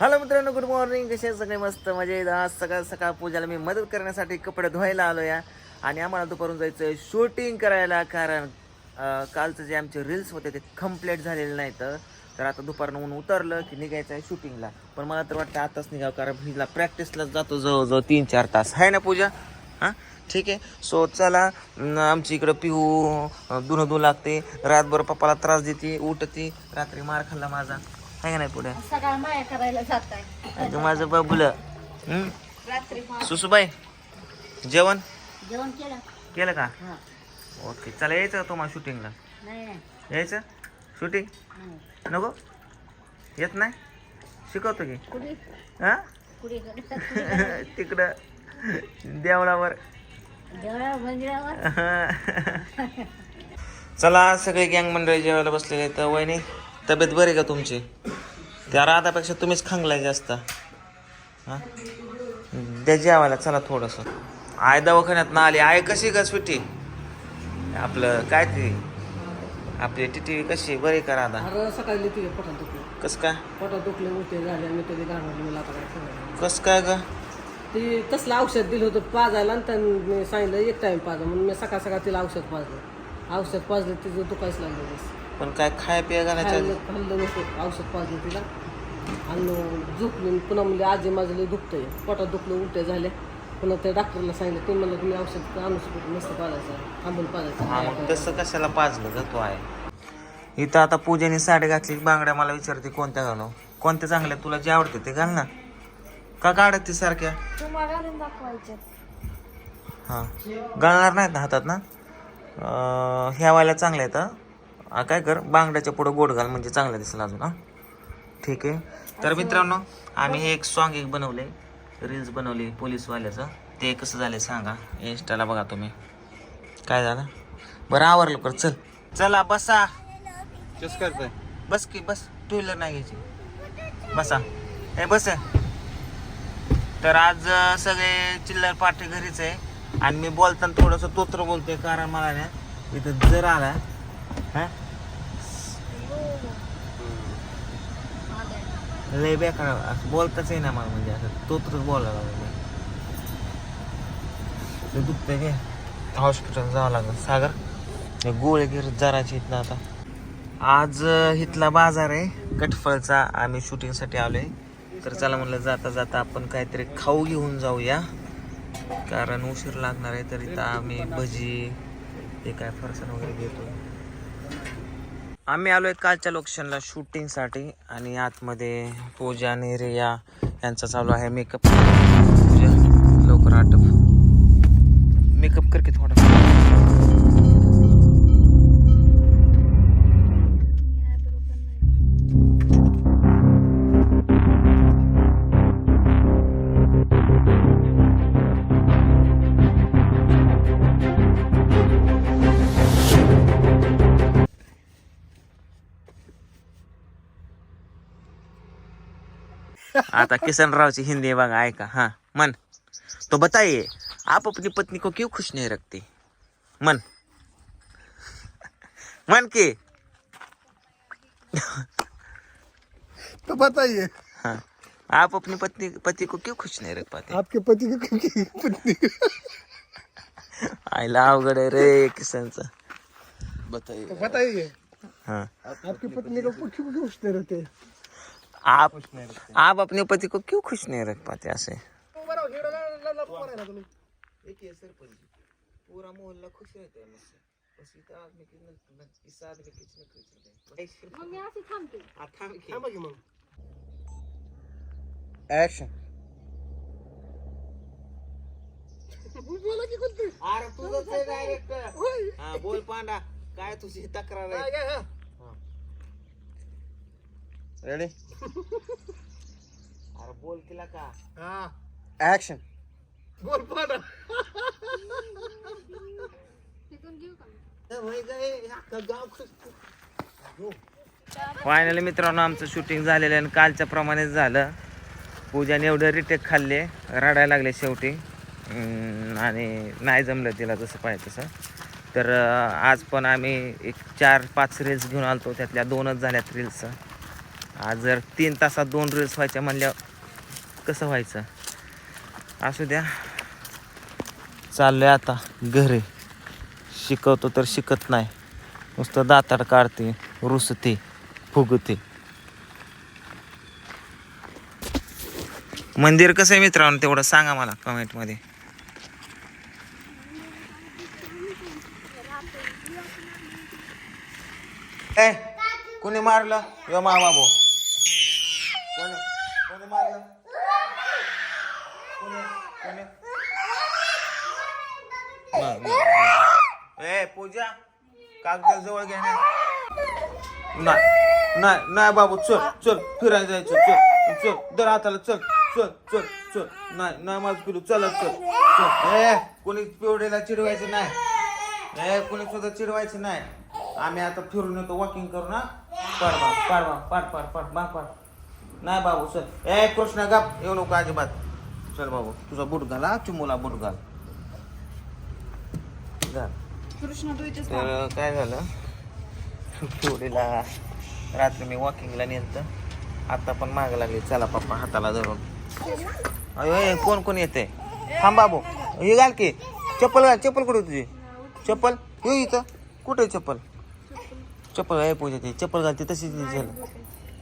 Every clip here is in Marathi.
हॅलो मित्रांनो गुड मॉर्निंग कसे सगळे? मस्त मजेत. आज सकाळ सकाळ पूजाला मी मदत करण्यासाठी कपडे धुवायला आलो या आणि आम्हाला दुपारून जायचं शूटिंग करायला कारण कालचं जे आमचे रील्स होते ते कंप्लीट झालेले नाहीत. तर आता दुपारनं ऊन उतरलं की निघायचं आहे शूटिंगला पण मला तर वाटतं आताच निघावं कारण हिला प्रॅक्टिसला जातो जवळजवळ तीन चार तास. आहे ना पूजा? हां? ठीक आहे? सो चला आमची इकडं अं, धुणं धुवू लागते. रातभर पप्पाला त्रास देते उठते. रात्री मार खाल्ला माझा. आहे का नाही पुढे? सकाळ माया करायला जात आहे माझं बाबुलं? रात्री सुसूबाई जेवण? जेवण केलं. केलं का? ओके चला यायचं तुम्हाला शूटिंगला? यायचं? शूटिंग. नको? येत नाही? शिकवतो की? हां? तिकडं. देवळावर. चला सगळे गँग मंडळी जेवायला बसलेले आहेत. वहिनी तब्येत बरी का तुमची? त्या राधापेक्षा तुम्हीच खांगलाय जास्त. हां? द्या जेवायला चला थोडंसं. आय दवाखान्यात ना आली. आय कशी का स्वीटी? आपलं काय ते? आपली टिटी कशी बरी का राधा? सकाळी कसं काय? पोटात दुखले उलटे झाले मी. कसं काय ग? ती तसलं औषध दिलं होतं पाजायला आणि त्यांनी सांगितलं एक टाइम पाजा. म्हणून मी सकाळ सकाळ तिला औषध पाजलं. औषध पाजलं तिचं दुखायच लागलं बस. पण काय खाय पिया घालायचं? खाल्लं खाल्लं नसतं औषध पाजलं तिला. आणि झोपली पुन्हा म्हणजे आजी माझं दुखतंय. पोटात दुखलं उलटे झाले पुन्हा त्या डॉक्टरला सांगितलं तुम्ही म्हणलं तुम्ही औषध आणू शकतो नसतं पाजायचं थांबून हा मग पाजायचं तसं कशाला पाजलं ग तो आहे? इथं आता पूजेने साडी घातली बांगड्या मला विचारते कोणत्या घालू कोणत्या चांगल्या? तुला जे आवडते ते घाल ना. का काढत ती सारख्या? तुम्हाला घालून दाखवायचं हा. गळणार नाहीत ना हातात ना? अं, ह्या वाल्या चांगल्या आहेत हं. हा, काय कर बांगड्याच्या पुढं गोड घाल म्हणजे चांगलं दिसेल अजून हा. ठीक आहे. तर मित्रांनो आम्ही हे एक सॉन्ग एक बनवले रील्स बनवली पोलीसवाल्याचं. ते कसं झालं सांगा इंस्टाला बघा तुम्ही. काय झालं? बरं आवरलं कर चल. चला बसा. कसं करताय. बस की बस. टू व्हीलर नाही घ्यायची. बसा. ए बस. तर आज सगळे चिल्लर पाठी घरीच आहे. आणि मी बोलताना थोडंसं तोत्र बोलतोय कारण मला ना इथं जर आला हा? लय बेकार असं बोलताच आहे ना मला म्हणजे असं तोत्रच बोलायला लागलं ते दुखतंय काय? हॉस्पिटल जावं लागलं. सागर गोळे गिर जराची ना आता. आज इथला बाजार आहे. कटफळचा. आम्ही शूटिंगसाठी आलो आहे तर चला म्हणलं जाता जाता आपण काहीतरी खाऊ घेऊन जाऊया. कारण उशीर लागणार आहे तर इथं आम्ही भजी ते काय फरसाण वगैरे घेतो. आम्ही आलो आहे कालच्या लोकेशनला शूटिंगसाठी आणि आतमध्ये पूजा आणि रिया यांचा चालू आहे मेकअप पूजा लवकर आटप. मेकअप करके थोडा. आता किसनरावची हिंदी बघा ऐका हा मन तो बताइए आप अपनी पत्नी को क्यों खुश नहीं रखती? मन मन की. तो बताइए हाँ। आप अपनी पत्नी पति को क्यों खुश नहीं रख पाते? आपके पति की पत्नी? आईला अवघड आहे रे किसनचं. तो बताइए हाँ। आपकी पत्नी को कुछ भी पूछते रहते? आप आप अपने पति को क्यों खुश नहीं रख पाते ऐसे? पूरा मोहल्ला खुश रहता है मुझसे बस इतना आदमी की न- न- इस आदमी की न- न- मग मी अशी थांबते हा, थांब की. थांबा की मग ऍक्शन बोला की अरे आहे डायरेक्ट हा बोल पांडा काय तुझी तक्रार काय आहे काय हा. रेडी अरे बोल केला का? हा. ऍक्शन बोल का? फायनली मित्रांनो आमचं शूटिंग झालेलं आहे आणि कालच्या प्रमाणेच झालं. पूजाने एवढं रिटेक खाल्ले रडायला लागले शेवटी. आणि नाही जमलं तिला जसं पाहिजे तसं. तर आज पण आम्ही एक चार पाच रील्स घेऊन आलतो त्यातल्या दोनच झाल्यात रील्स आज जर तीन तासात दोन रील्स व्हायच्या म्हणल्यावर कसं व्हायचं? असू द्या. चाललोय आता घरी. शिकवतो तर शिकत नाही. नुसतं दाताड काढते रुसते फुगते. मंदिर कसं आहे मित्रांनो? तेवढं सांगा मला कमेंटमध्ये ए मारलं? यो मा बाबू कोणी कोणी मारलं कोणी कोणी मा- मा- ए पूजा कागद जवळ घ्या ना. नाही नाही नाही बाबू चल चल फिरायला जायचं चल चल दर हाताला चल चल चल चल. नाही नाही माझं पिलू चल चल चल. ए कोणी पिवडेला चिडवायचं नाही. ए कोणी सुद्धा चिडवायचं नाही. आम्ही आता फिरून येतो वॉकिंग करू ना पाड बा पाड बा पाड पाड पाड बा पाड. नाही बाबू चल. ए कृष्णा गाप. येऊ नको अजिबात. चल बाबू तुझा बूट घाल हा? चिमूला बूट घाल. घाल तर काय झालं? पिवडीला रात्री मी वॉकिंगला नेलतं. आता पण माग लागली. चला पप्पा हाताला धरून. अय कोण कोण येते थांब बाबू. हे घाल की. चप्पल घाल. चप्पल कुठे तुझी? चप्पल? हे इथं. कुठे चप्पल? चप्पल आहे पूजा ती चप्पल घालते तशीच झालं.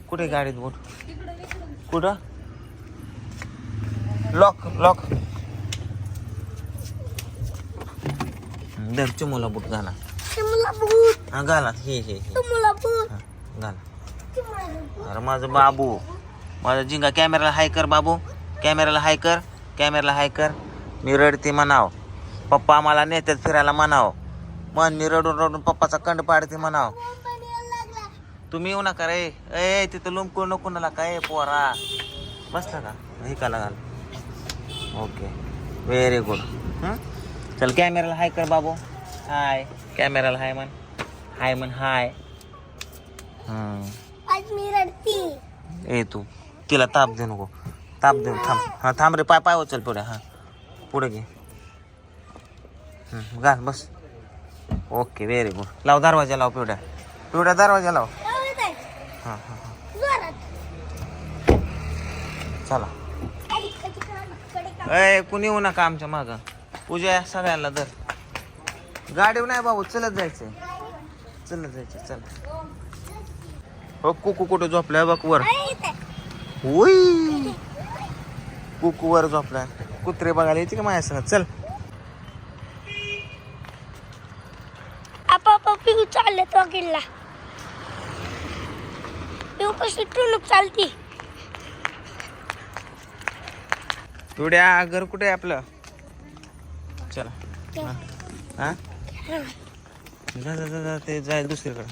कुठे गाडीत बोट? कुठं? लॉक लॉक धर चिमूला बूट घाला हा घाला. हे हे हे. हा, घाला. अरे माझं बाबू. माझा जिंगा. कॅमेराला हाय कर बाबू. कॅमेराला हाय कर कॅमेराला हाय कर. मी रडते म्हणाव. पप्पा आम्हाला नेत्यात फिरायला म्हणाव. मन मी रडून रडून पप्पाचा कंड पाडते म्हणाव. तुम्ही येऊ नका रे. ए तिथं लोंबकू नको ना काय पोरा. बसला का? हे का घाल. ओके. व्हेरी गुड चल कॅमेराला हाय कर बाबू. हाय. कॅमेराला हाय म्हण. हाय म्हण हाय. आज मी रडती. ए तू तिला ताप देऊ नको. ताप देऊ थांब. हा थांब रे पाय पाय उचल पुढे हा. पुढे घे. हम्म, घाल बस. ओके व्हेरी गुड लाव दरवाजा लाव पिवड्या. पिवड्या दरवाजा लाव. हां हां हां. चला. ए कुणी येऊ नका आमच्या मागं. पूजा सगळ्यांना धर. गाडीवर नाही बाबू चलत जायचंय. चलत जायचं चल. हो कुकू कुठं झोपलाय बघ वर. होई. कुकू वर झोपलाय. कुत्रे बघायला येते का माझ्या संग चल. आपा पिऊ चालले तो किल्ला. पिऊ कशी चालती. पिवड्या घर कुठे आहे आपलं? चला. हा? हा. जा जा जा ते जाईल दुसरीकडे.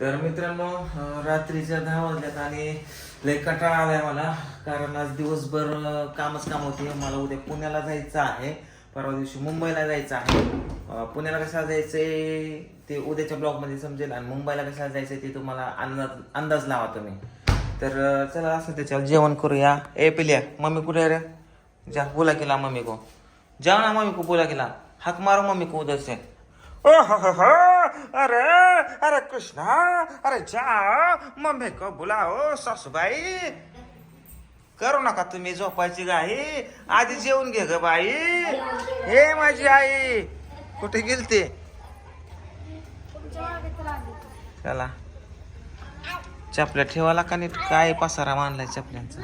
तर मित्रांनो रात्रीच्या दहा वाजल्यात आणि लय कंटाळा आलाय मला कारण आज दिवसभर कामच काम होते. मला उद्या पुण्याला जायचं आहे. परवा दिवशी मुंबईला जायचं आहे. पुण्याला कशाला जायचंय ते उद्याच्या ब्लॉगमध्ये समजेल आणि मुंबईला कशाला जायचंय ते तुम्हाला अंदाज अंदाज लावा तुम्ही. तर चला असं त्याच्यावर जेवण करूया. ए पिल्या मम्मी कुठे रे? जा बोला केला मम्मी को जाऊ ना मम्मी को बोला केला हाक मारो मम्मी को उधर से ओ हो हो हो. अरे अरे कृष्णा अरे जा मम्मी को बोलाओ सासूबाई. करू नका तुम्ही झोपायची गाई आधी जेवून घे ग बाई. हे माझी आई कुठे गेलते? चला. चपल्या ठेवा का नीट काय पसारा मानलाय चपल्यांचा?